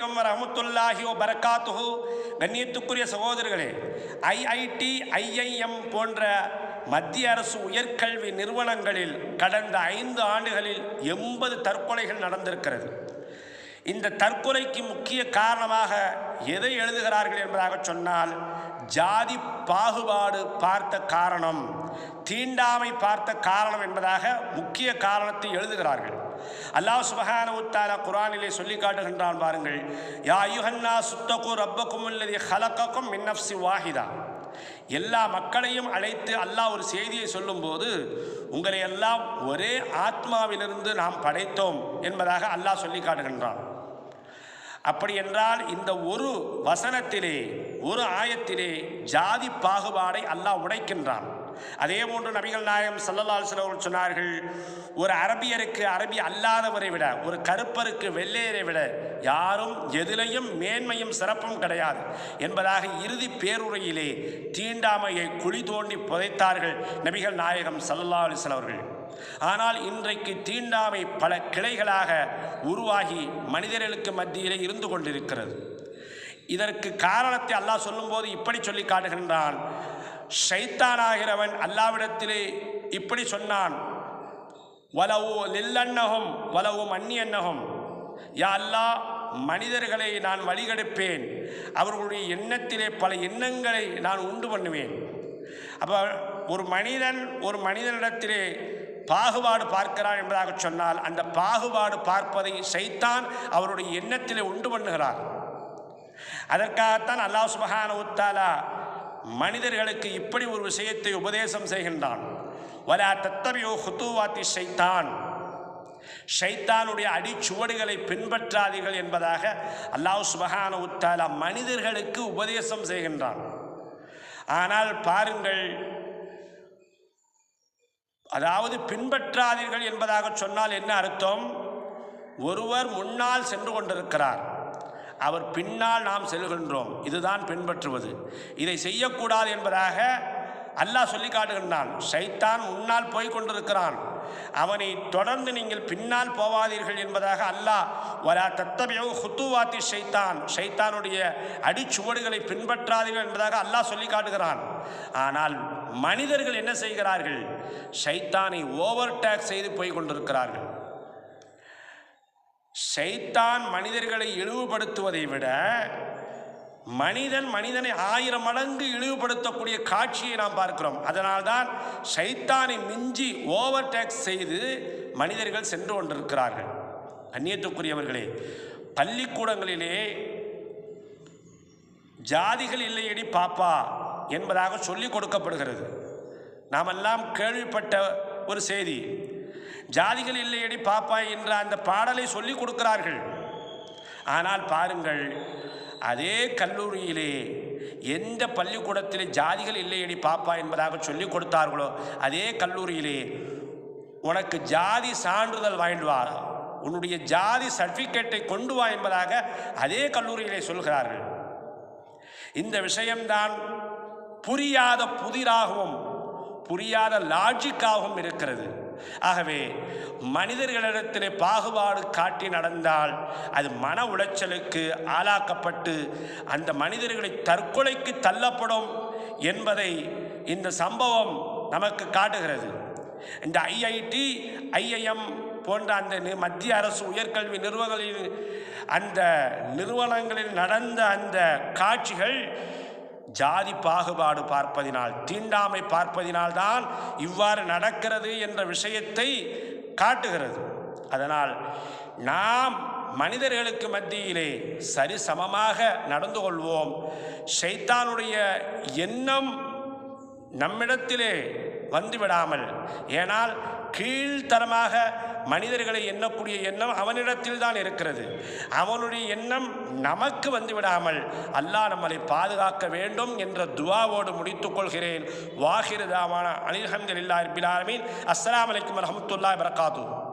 ரஹமத்துல்லாஹி ஓ பரக்காத்துஹு கண்ணியத்துக்குரிய சகோதரர்களே ஐஐடி ஐஐஎம் போன்ற மத்திய அரசு உயர்கல்வி நிறுவனங்களில் கடந்த ஐந்து ஆண்டுகளில் எண்பது தற்கொலைகள் நடந்திருக்கிறது. இந்த தற்கொலைக்கு முக்கிய காரணமாக எதை எழுதுகிறார்கள் என்பதாக சொன்னால் ஜாதி பாகுபாடு பார்த்த காரணம் தீண்டாமை பார்த்த காரணம் என்பதாக முக்கிய காரணத்தை எழுதுகிறார்கள். அல்லாஹ் சுபஹானஹு குரானிலே குர்ஆனிலே சொல்லி காட்டுகின்றான் பாருங்கள் யா யுஹன்னா சுத்தகு ரப்பக்கும் அல்லதி ஹலக்கக்கும் மின்னப்சி வாஹிதா. எல்லா மக்களையும் அழைத்து அல்லாஹ் ஒரு செய்தியை சொல்லும்போது உங்களை எல்லாம் ஒரே ஆத்மாவிலிருந்து நாம் படைத்தோம் என்பதாக அல்லாஹ் சொல்லி காட்டுகின்றான். அப்படி என்றால் இந்த ஒரு வசனத்திலே ஒரு ஆயத்திலே ஜாதி பாகுபாடை அல்லாஹ் உடைக்கின்றான். அதே போன்று நபிகள் நாயகம் சல்லல்லாஹு சிலவர்கள் சொன்னார்கள் ஒரு அரபியருக்கு அரபி அல்லாதவரை விட ஒரு கருப்பருக்கு வெள்ளையரை விட யாரும் எதிலையும் மேன்மையும் சிறப்பும் கிடையாது என்பதாக இறுதி பேருரையிலே தீண்டாமையை குழி தோண்டி புதைத்தார்கள் நபிகள் நாயகம் சல்லல்லாஹு சிலவர்கள் ஆனால் இன்றைக்கு தீண்டாமை பல கிளைகளாக உருவாகி மனிதர்களுக்கு மத்தியிலே இருந்து கொண்டிருக்கிறது. இதற்கு காரணத்தை அல்லாஹ் சொல்லும்போது இப்படி சொல்லி காட்டுகின்றான். ஷைத்தானாகிறவன் அல்லாவிடத்திலே இப்படி சொன்னான். வலவு லில்லன்னகும் வலவு மன்னியன்னகும் யா அல்லாஹ் மனிதர்களை நான் வழிகெடுப்பேன். அவர்களுடைய எண்ணத்திலே பல எண்ணங்களை நான் உண்டு பண்ணுவேன். அப்போ ஒரு மனிதன் ஒரு மனிதனிடத்திலே பாகுபாடு பார்க்கிறான் என்பதாக சொன்னால் அந்த பாகுபாடு பார்ப்பதை சைத்தான் அவருடைய எண்ணத்திலே உண்டு பண்ணுகிறார். அதற்காகத்தான் அல்லாஹ் சுபஹான உத்தாலா மனிதர்களுக்கு இப்படி ஒரு விஷயத்தை உபதேசம் செய்கின்றான். வலா தத்தவியோ ஹுத்துவாத்தி சைத்தான். ஷைத்தானுடைய அடிச்சுவடுகளை பின்பற்றாதீர்கள் என்பதாக அல்லாஹ் சுபஹான உத்தாலா மனிதர்களுக்கு உபதேசம் செய்கின்றான். ஆனால் பாருங்கள் அதாவது பின்பற்றாதீர்கள் என்பதாக சொன்னால் என்ன அர்த்தம்? ஒருவர் முன்னால் சென்று கொண்டிருக்கிறார். அவர் பின்னால் நாம் செல்கின்றோம். இதுதான் பின்பற்றுவது. இதை செய்யக்கூடாது என்பதாக அல்லாஹ் சொல்லி காட்டுகின்றான் ஷைத்தான் முன்னால் போய் கொண்டிருக்கிறான். அவனை தொடர்ந்து நீங்கள் பின்னால் போவாதீர்கள் என்பதாக அல்லாஹ் வரா தத்தபியோ ஹுத்துவாத்தி சைத்தான். சைத்தானுடைய அடிச்சுவடுகளை பின்பற்றாதீர்கள் என்பதாக அல்லாஹ் சொல்லி காட்டுகிறான். ஆனால் மனிதர்கள் என்ன செய்கிறார்கள்? ஷைத்தானை ஓவர் டேக் செய்து போய் கொண்டிருக்கிறார்கள். ஷைத்தான் மனிதர்களை இழிவுபடுத்துவதை விட மனிதன் மனிதனை ஆயிரம் மடங்கு இழிவுபடுத்தக்கூடிய காட்சியை நாம் பார்க்கிறோம். அதனால்தான் சைத்தானை மிஞ்சி ஓவர் டேக்ஸ் செய்து மனிதர்கள் சென்று கொண்டிருக்கிறார்கள். அந்நியத்துக்குரியவர்களே பள்ளிக்கூடங்களிலே ஜாதிகள் இல்லையடி பாப்பா என்பதாக சொல்லிக் கொடுக்கப்படுகிறது. நாமெல்லாம் கேள்விப்பட்ட ஒரு செய்தி. ஜாதிகள் இல்லையடி பாப்பா என்ற அந்த பாடலை சொல்லிக் கொடுக்கிறார்கள். ஆனால் பாருங்கள் அதே கல்லூரியிலே எந்த பள்ளிக்கூடத்திலே ஜாதிகள் இல்லையடி பாப்பா என்பதாக சொல்லிக் கொடுத்தார்களோ அதே கல்லூரியிலே உனக்கு ஜாதி சான்றிதழ் வாங்கிட்டு உன்னுடைய ஜாதி சர்டிஃபிகேட்டை கொண்டு வா என்பதாக அதே கல்லூரியிலே சொல்கிறார்கள். இந்த விஷயம்தான் புரியாத புதிராகவும் புரியாத லாஜிக்காகவும் இருக்கிறது. ஆகவே மனிதர்களிடத்திலே பாகுபாடு காட்டி நடந்தால் அது மன உளைச்சலுக்கு ஆளாக்கப்பட்டு அந்த மனிதர்களை தற்கொலைக்கு தள்ளப்படும் என்பதை இந்த சம்பவம் நமக்கு காட்டுகிறது. இந்த ஐஐடி ஐஐஎம் போன்ற அந்த நி- மத்திய அரசு உயர்கல்வி நிறுவனங்களில் அந்த நிறுவனங்களில் நடந்த அந்த காட்சிகள் ஜாதி பாகுபாடு பார்ப்பதினால் தீண்டாமை பார்ப்பதினால் தான் இவ்வாறு நடக்கிறது என்ற விஷயத்தை காட்டுகிறது. அதனால் நாம் மனிதர்களுக்கு மத்தியிலே சரிசமமாக நடந்து கொள்வோம். ஷைத்தானுடைய எண்ணம் நம்மிடத்திலே வந்துவிடாமல். ஏனால் கீழ்த்தரமாக மனிதர்களை எண்ணக்கூடிய எண்ணம் அவனிடத்தில் தான் இருக்கிறது. அவனுடைய எண்ணம் நமக்கு வந்துவிடாமல் அல்லாஹ் நம்மளை பாதுகாக்க வேண்டும் என்ற துவாவோடு முடித்துக் கொள்கிறேன். வாகிருதாமான தாவான. அலிஹம்துலில்லாஹி ரபில் ஆலமீன். அஸ்ஸலாமு அலைக்கும்